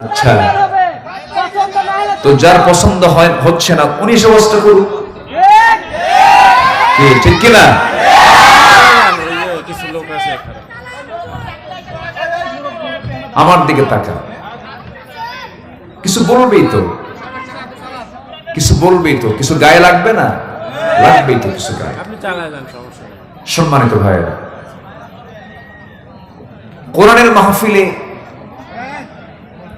আচ্ছা। তো যার পছন্দ হয় হচ্ছে না উনি সমস্ত করুক। ঠিক কিনা? আমার দিকে তাকা। কিছু বলবেই তো। কিছু বলবেই তো। কিছু গায়ে লাগবে না? লাগবেই তো কিছু গায়ে। সম্মানিত ভাইয়েরা কোরআনের মাহফিলে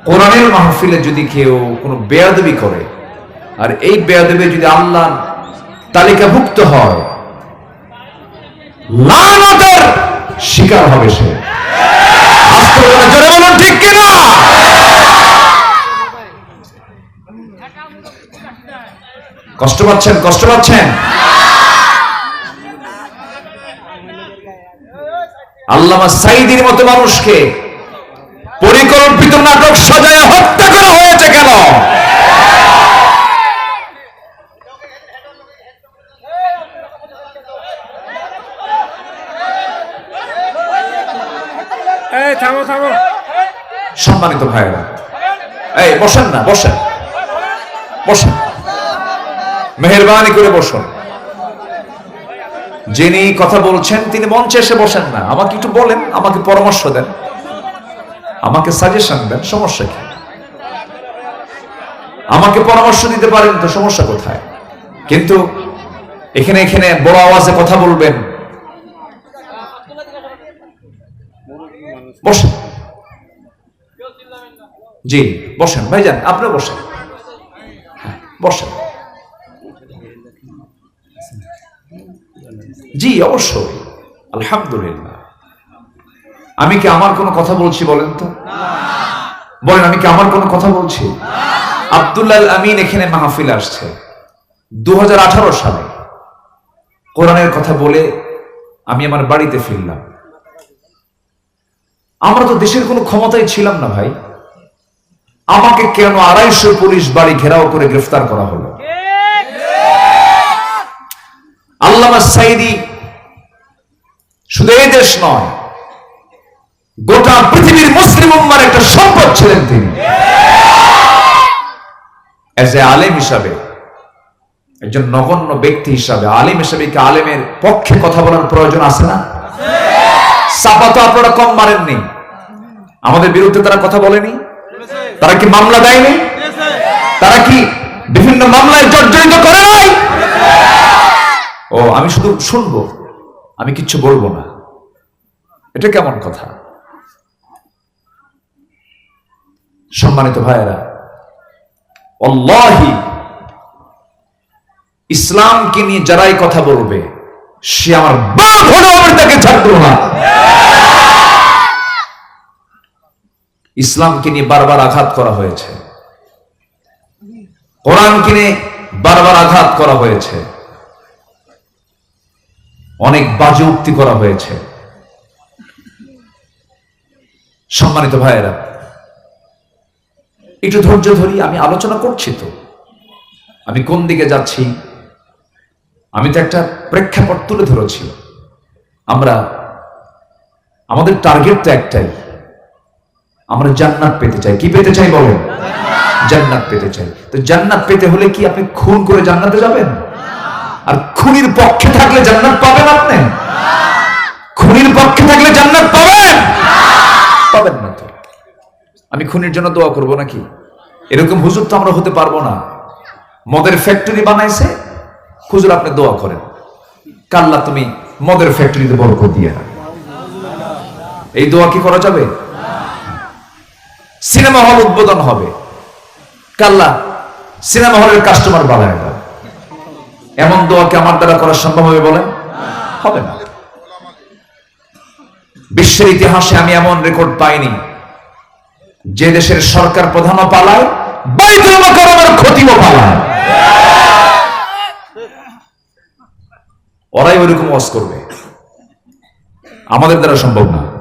কোরআনের মাহফিলে যদি কেউ কোনো বেয়াদবি করে, আর এই বেয়াদবি যদি আল্লাহ তালিকাভুক্ত হয় শিকার হবে সে। কষ্ট পাচ্ছেন কষ্ট পাচ্ছেন? আল্লামা সাইদির মতো মানুষকে পরিকল্পিত নাটক সাজায় হত্যা করা হয়েছে কেন? থামো থামো। সম্মানিত ভাইয়েরা এই বসেন না বসেন। বসেন। মেহরবানি করে বসুন। যিনি কথা বলছেন তিনি মঞ্চে এসে বসেন না। আমাকে একটু বলেন আমাকে পরামর্শ দেন। আমাকে সাজেশন দেন সমস্যা কি? আমাকে পরামর্শ দিতে পারেন তো সমস্যা কোথায়? কিন্তু এখানে এখানে বড় আওয়াজে কথা বলবেন। বসেন। জি বসেন ভাইজান আপনি বসেন। হ্যাঁ, বসেন। জি অবশ্যই। আলহামদুলিল্লাহ। আমি কি আমার কোনো কথা বলছি বলেন তো? বলেন, আমি কি আমার কোনো কথা বলছি? আব্দুল্লাহ আমিন এখানে মাহফিল আসছে। দু হাজার আঠারো সালে। কোরআনের কথা বলে আমি আমার বাড়িতে ফিরলাম। আমরা তো দেশের কোনো ক্ষমতায় ছিলাম না ভাই। আমাকে কেন আড়াইশো পুলিশ বাড়ি ঘেরাও করে গ্রেফতার করা হলো? আল্লামা সাইদি শুধু এই দেশ নয় গোটা পৃথিবীর মুসলিম উম্মার একটা সম্পদ ছিলেন তিনি। এজ এ আলেম হিসাবে, একজন নগণ্য ব্যক্তি হিসাবে, আলেম হিসাবে কি আলেমের পক্ষে কথা বলার প্রয়োজন আছে না? চাপা তো আপনারা কম মারেননি আমাদের বিরুদ্ধে তারা কথা বলেনি। তারা কি মামলা দেয়নি? তারা কি বিভিন্ন মামলায় জর্জরিত করে নাই? ও, আমি শুধু শুনব, আমি কিচ্ছু বলব না। এটা কেমন কথা? সম্মানিত ভাইয়েরা অল্লাহি ইসলামকে নিয়ে যারাই কথা বলবে, সে আমার বাপ হলেও আমি তাকে ছাড়বো না। ইসলামকে নিয়ে বারবার আঘাত করা হয়েছে। কোরআনকে নিয়ে বারবার আঘাত করা হয়েছে। অনেক বাজে উক্তি করা হয়েছে। সম্মানিত ভাইয়েরা একটু ধৈর্য ধরি, আমি আলোচনা করছি তো। আমি কোন দিকে যাচ্ছি? আমি তো একটা প্রেক্ষাপট তুলে ধরেছি। আমরা, আমাদের টার্গেট তো একটাই। আমরা জান্নাত পেতে চাই। কি পেতে চাই বলেন? জান্নাত পেতে চাই। তো জান্নাত পেতে হলে কি আপনি খুন করে জান্নাতে যাবেন? আর খুনির পক্ষে থাকলে জান্নাত পাবেন আপনি? খুনির পক্ষে থাকলে জান্নাত পাবেন? পাবেন না তো। আমি খুনির জন্য দোয়া করব নাকি? এরকম হুজুর তো আমরা হতে পারব না। মদের ফ্যাক্টরি বানাইছে, হুজুর আপনি দোয়া করেন। কাল্লা তুমি মদের ফ্যাক্টরিতে বরকত দিয়ে রাখ এই দোয়া কি করা যাবে? সিনেমা হল উদ্বোধন হবে। কাল্লা সিনেমা হলের কাস্টমার বাড়ায় দাও। এমন দোয়া কি আমার দ্বারা করা সম্ভব হবে বলেন? হবে না। বিশ্বের ইতিহাসে আমি এমন রেকর্ড পাইনি। যে দেশের সরকার প্রধানও পালায়, বাইতুল মোকাররমের ক্ষতিও পালায়। ওরাই ওইরকম ওয়াজ করবে। আমাদের দ্বারা সম্ভব না।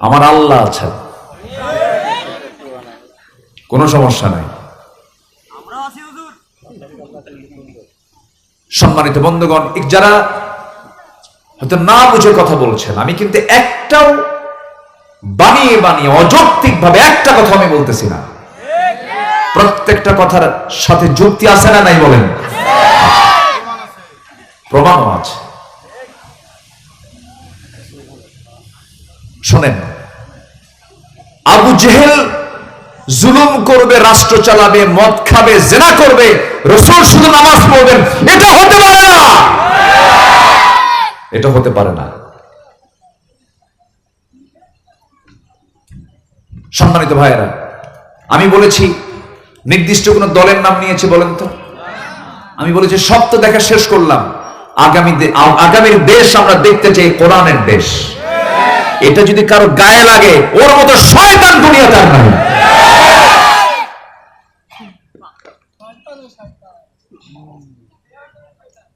আমার আল্লাহ আছেন। কোনো সমস্যা নাই। সম্মানিত বন্ধুগণ যারা হয়তো না বুঝে কথা বলছেন। আমি কিন্তু একটাও বানিয়ে বানিয়ে অযৌক্তিক ভাবে একটা কথা আমি বলতেছি না। প্রত্যেকটা কথার সাথে যুক্তি আছে না নাই বলেন? প্রমাণও আছে। শোনেন, আবু জেহেল জুলুম করবে, রাষ্ট্র চালাবে, মদ খাবে, জেনা করবে, রসুল শুধু নামাজ পড়বেন, এটা হতে পারে না। এটা হতে পারে না। সম্মানিত ভাইয়েরা, আমি বলেছি নির্দিষ্ট কোন দলের নাম নিয়েছি, বলেন তো। আমি বলেছি সব তো দেখা শেষ করলাম। আগামী আগামীর দেশ আমরা দেখতে চাই কোরআনের দেশ। এটা যদি কারও গায়ে লাগে, ওর মতো শয়তান দুনিয়া তার নাই।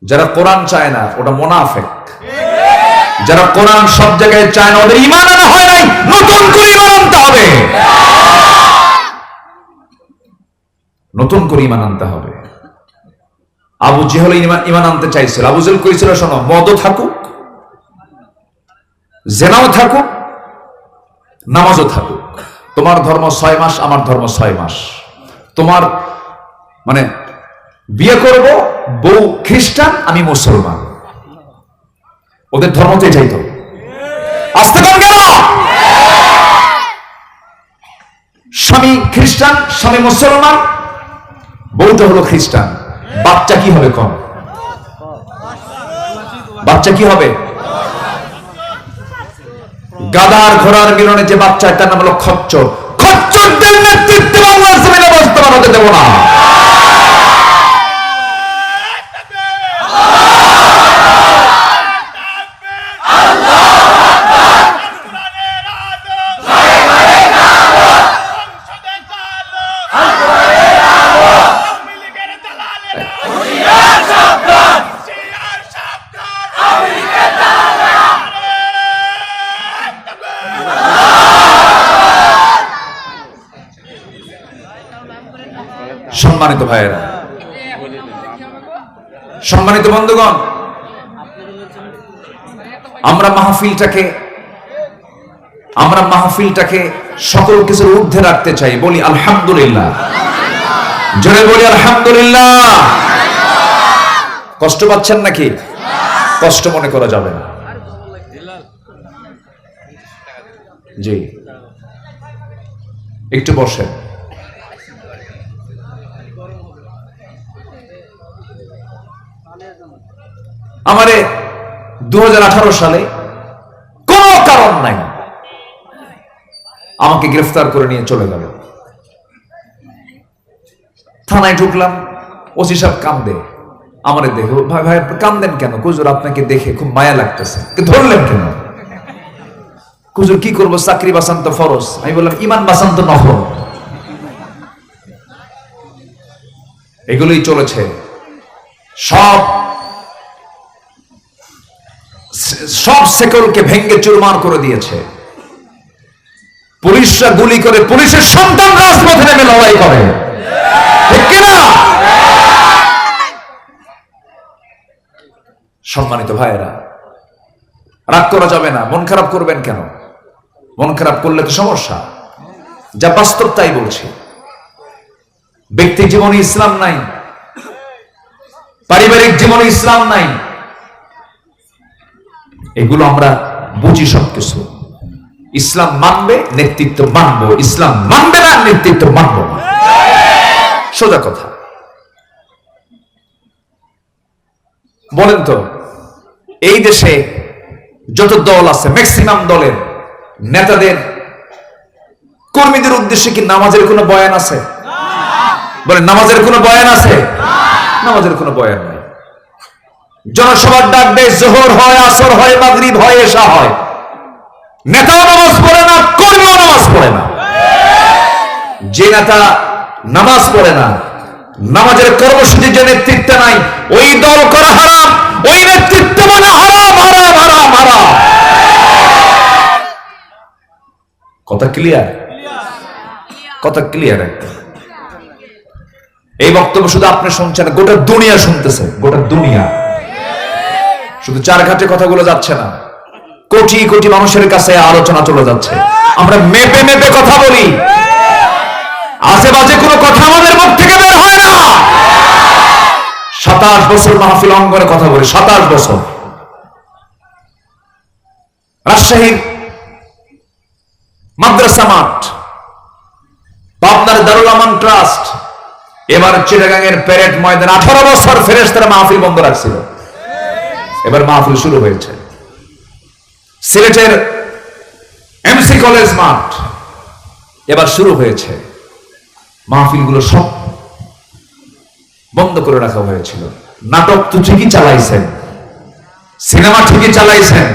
যারা কোরআন চায় না, ওটা মোনাফেক। যারা কোরআন সব জায়গায় চায় না, ওদের ইমান আনা হয় নাই। নতুন করে ইমান আনতে হবে। নতুন করে ইমান আনতে হবে। আবু জেহল ইমান ইমান আনতে চাইছিল। আবু জেল কইছিল, শোনো, মদও থাকুক, জেনাও থাকুক, নামাজও থাকুক। তোমার ধর্ম ছয় মাস, আমার ধর্ম ছয় মাস। তোমার মানে বিয়ে করব, বউ খ্রিস্টান, আমি মুসলমান। ওদের ধর্মতে যাইতো আসতে পার কেন? স্বামী খ্রিস্টান, স্বামী মুসলমান, বউটা হলো খ্রিস্টান বাচ্চা কি হবে কম? বাচ্চা কি হবে? গাদার ঘোড়ার মিলনে যে বাচ্চা তার নাম হলো খচ্চর। খচ্চরদের নেতৃত্বে বাংলার জমিনে হতে দেব না। সম্মানিত ভাইয়েরা। সম্মানিত বন্ধুগণ, আমরা মাহফিলটাকে আমরা মাহফিলটাকে সকল কিছুর ঊর্ধ্বে রাখতে চাই। বলি আলহামদুলিল্লাহ। জোরে বলি আলহামদুলিল্লাহ। কষ্ট পাচ্ছেন নাকি? কষ্ট মনে করা যাবে না। জি। একটু বসেন। আমারে দু হাজার আঠারো সালে কোন কারণ নাই। আমাকে গ্রেফতার করে নিয়ে চলে গেল। থানায় ঢুকলাম, ওসি সাহেব কান্দে। আমারে দেখে, ভাই ভাই, কান্দেন কেন? কুজুর আপনাকে দেখে খুব মায়া লাগতেছে। ধরলেন কেন? কুজুর কি করব? চাকরি বাসান তো ফরজ। আমি বললাম, ইমান বাসান তো নফর এগুলোই চলেছে। সব সব সেকলকে ভেঙ্গে চুরমার করে দিয়েছে। পুলিশরা গুলি করে পুলিশের সন্তান রাজপথে নেমে লড়াই করে। সম্মানিত ভাইয়েরা, রাগ করা যাবে না, মন খারাপ করবেন কেন? মন খারাপ করলে তো সমস্যা। যা বাস্তব তাই বলছি। ব্যক্তি জীবনে ইসলাম নাই, পারিবারিক জীবনে ইসলাম নাই এগুলো আমরা বুঝি সবকিছু। ইসলাম মানবে, নেতৃত্ব মানবো। ইসলাম মানবে না, নেতৃত্ব মানবো না। সোজা কথা। বলেন তো, এই দেশে যত দল আছে ম্যাক্সিমাম দলের নেতাদের, কর্মীদের উদ্দেশ্যে কি নামাজের কোনো বয়ান আছে? বলেন, নামাজের কোনো বয়ান আছে? নামাজের কোনো বয়ান জনসভার ডাক দেয় জোহর হয়, আসর হয়, মাগরিব হয়, এশা হয়। নেতাও নামাজ পড়ে না, কর্মীও নামাজ পড়ে না। যে নেতা নামাজ পড়ে না, নামাজের কর্মসূচি যে নেতৃত্বে নাই, ওই দল করা হারাম, ওই নেতৃত্ব মানে হারাম হারাম হারাম হারাম। কথা ক্লিয়ার কথা ক্লিয়ার একদম। এই বক্তব্য শুধু আপনি শুনছেন গোটা দুনিয়া শুনতেছে, গোটা দুনিয়া। শুধু চার ঘাটে কথাগুলো যাচ্ছে না। কোটি কোটি মানুষের কাছে আলোচনা চলে যাচ্ছে। আমরা মেপে মেপে কথা বলি। বাজে কোনো কথা আমাদের মুখ থেকে বের হয় না। সাতাশ বছর মাহফিল অঙ্গনে কথা বলি, সাতাশ বছর। রাজশাহীর মাদ্রাসা মাঠ, পাবনার দারুল আমান ট্রাস্ট, এবার চিটাগাংয়ের প্যারেড ময়দান আঠারো বছর ফেরেস্তারা মাহফিল বন্ধ রাখছিল। এবার মাহফিল শুরু হয়েছে। সিলেটের এমসি কলেজ মাঠ এবার শুরু হয়েছে। মাহফিলগুলো সব বন্ধ করে রাখা হয়েছিল। নাটক তো ঠিকই চালাইছেন। সিনেমা ঠিকই চালাইছেন।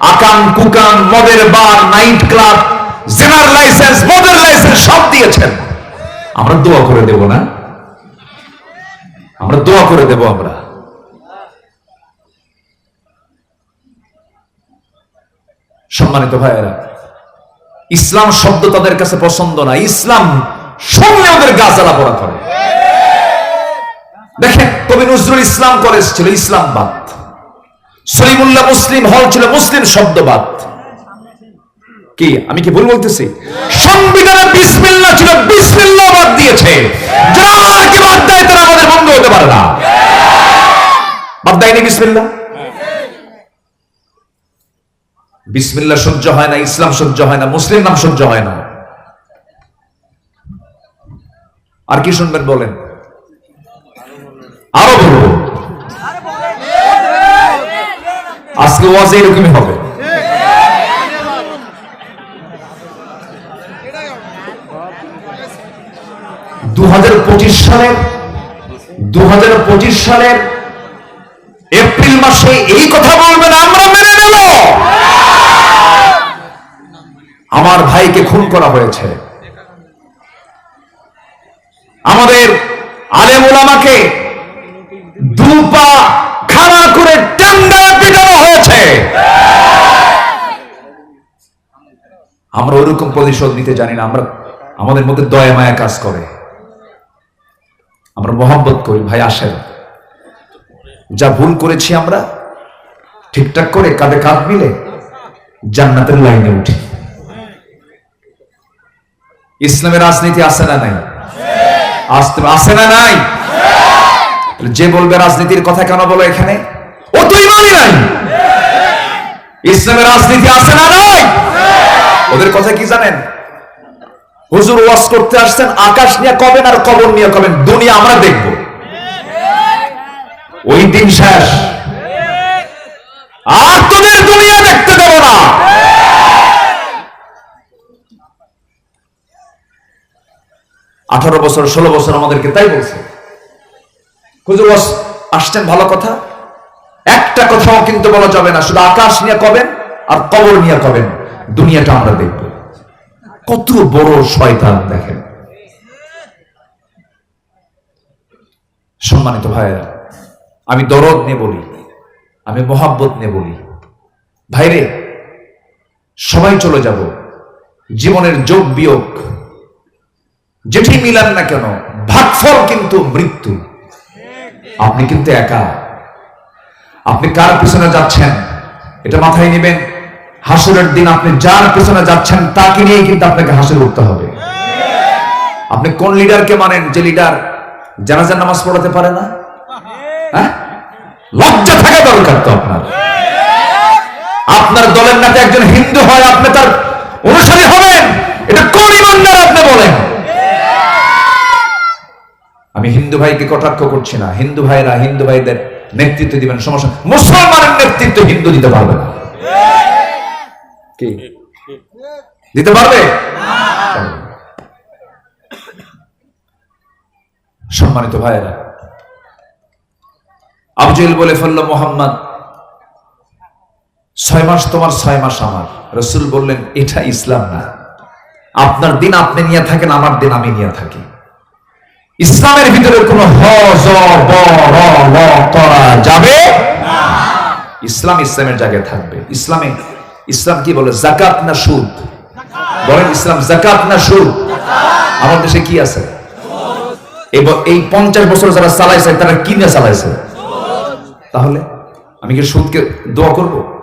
আকাম কুকাম মদের bar, night club, general licence, মদের লাইসেন্স সব দিয়েছেন। আমরা দোয়া করে দেব না? আমরা দোয়া করে দেব আমরা। সম্মানিত ভাইয়েরা, ইসলাম শব্দ তাদের কাছে পছন্দ না, ইসলাম শুনলে ওদের পড়া করে। দেখেন, কবি নজরুল ইসলাম কলেজ ছিল ইসলামবাদ। সলিমুল্লাহ মুসলিম হল ছিল মুসলিম শব্দবাদ। কি, আমি কি ভুল বলতেছি? সংবিধানে বিসমিল্লাহ ছিল, বিসমিল্লাহ বাদ দিয়েছে। যারা কি বাদ দেয় তারা আমাদের বন্ধু হতে পারে না। বাদ দেয়নি বিসমিল্লাহ? বিসমিল্লাহ সহ্য হয় না, ইসলাম সহ্য হয় না, মুসলিম নাম সহ্য হয় না। আর কি শুনবেন বলেন? আরও আজকে ওয়াজ এরকমই হবে। দু হাজার পঁচিশ সালের দু হাজার পঁচিশ সালের এপ্রিল মাসে এই কথা বলবেন আমরা মেনে নেব আমার ভাইকে খুন করা হয়েছে। আমাদের আলেম ওলামাকে দু পা খাড়া করে টান্ডা পিটানো হয়েছে। আমরা ওইরকম প্রতিশোধ নিতে জানি না, আমরা আমাদের মধ্যে দয়া মায়া কাজ করে। আমরা মোহাম্মত করি, ভাই আসেন। যা ভুল করেছি আমরা ঠিকঠাক করে কাঁধে কাঁধ মিলে জান্নাতের লাইনে উঠি। ইসলামের রাজনীতি আছে না নাই? আসতে আছে না নাই? যে বলবে রাজনীতির কথা কেন বলো এখানে? ইসলামের রাজনীতি আছে না নাই? ওদের কথা কি জানেন? হুজুর ওয়াজ করতে আসছেন, আকাশ নিয়ে কবেন আর কবর নিয়ে কবেন? দুনিয়া আমরা দেখব। ওই দিন শেষ। আর তোদের দুনিয়া দেখতে দেব না। আঠারো বছর, ষোলো বছর আমাদেরকে তাই বলছে। হুজুর আসছেন ভালো কথা? একটা কথাও কিন্তু বলা যাবে না, শুধু আকাশ নিয়ে কবেন আর কবর নিয়ে কবেন, দুনিয়াটা আমরা দেখব। কত বড় শয়তান দেখেন। সম্মানিত ভাইয়েরা, আমি দরদ নিয়ে বলি, আমি মোহাব্বত নিয়ে বলি। ভাইরে, সবাই চলে যাব, জীবনের যোগ বিয়োগ। যেটি মিলান না কেন? ভাগফল কিন্তু মৃত্যু। আপনি কিন্তু একা। আপনি কার পিছনে যাচ্ছেন? এটা মাথায় নেবেন। হাসুরের দিন আপনি যার পিছনে যাচ্ছেন, তাকে নিয়েই কিন্তু আপনাকে হাসুর উঠতে হবে। আপনি কোন লিডারকে মানেন? যে লিডার জানাজার নামাজ পড়াতে পারে না? হ্যাঁ? লজ্জা থাকা দরকার তো আপনার। আপনার দলের নাতে একজন হিন্দু হয়, আপনি তার অনুসারী হবেন। এটা কোন আপনি বলেন আমি হিন্দু ভাইকে কটাক্ষ করছি না। হিন্দু ভাইরা হিন্দু ভাইদের নেতৃত্ব দিবেন সমস্যা মুসলমানের নেতৃত্ব হিন্দু দিতে পারবে না। কি? দিতে পারবে? সম্মানিত ভাইয়েরা আবজেল বলে ফেলল মোহাম্মদ ছয় মাস তোমার ছয় মাস আমার। রসুল বললেন এটা ইসলাম না। আপনার দিন আপনি নিয়ে থাকেন আমার দিন আমি নিয়ে থাকি। ইসলামের ভিতরে কোনো যাবে ইসলাম ইসলামের জায়গায় থাকবে। ইসলামে, ইসলাম কি বলে? জাকাত না সুদ? বলেন ইসলাম জাকাত না সুদ? আমার দেশে কি আছে? এব- এই পঞ্চাশ বছর যারা চালাইছে, তারা কি নিয়ে চালাইছে? তাহলে আমি কি সুদকে দোয়া করব?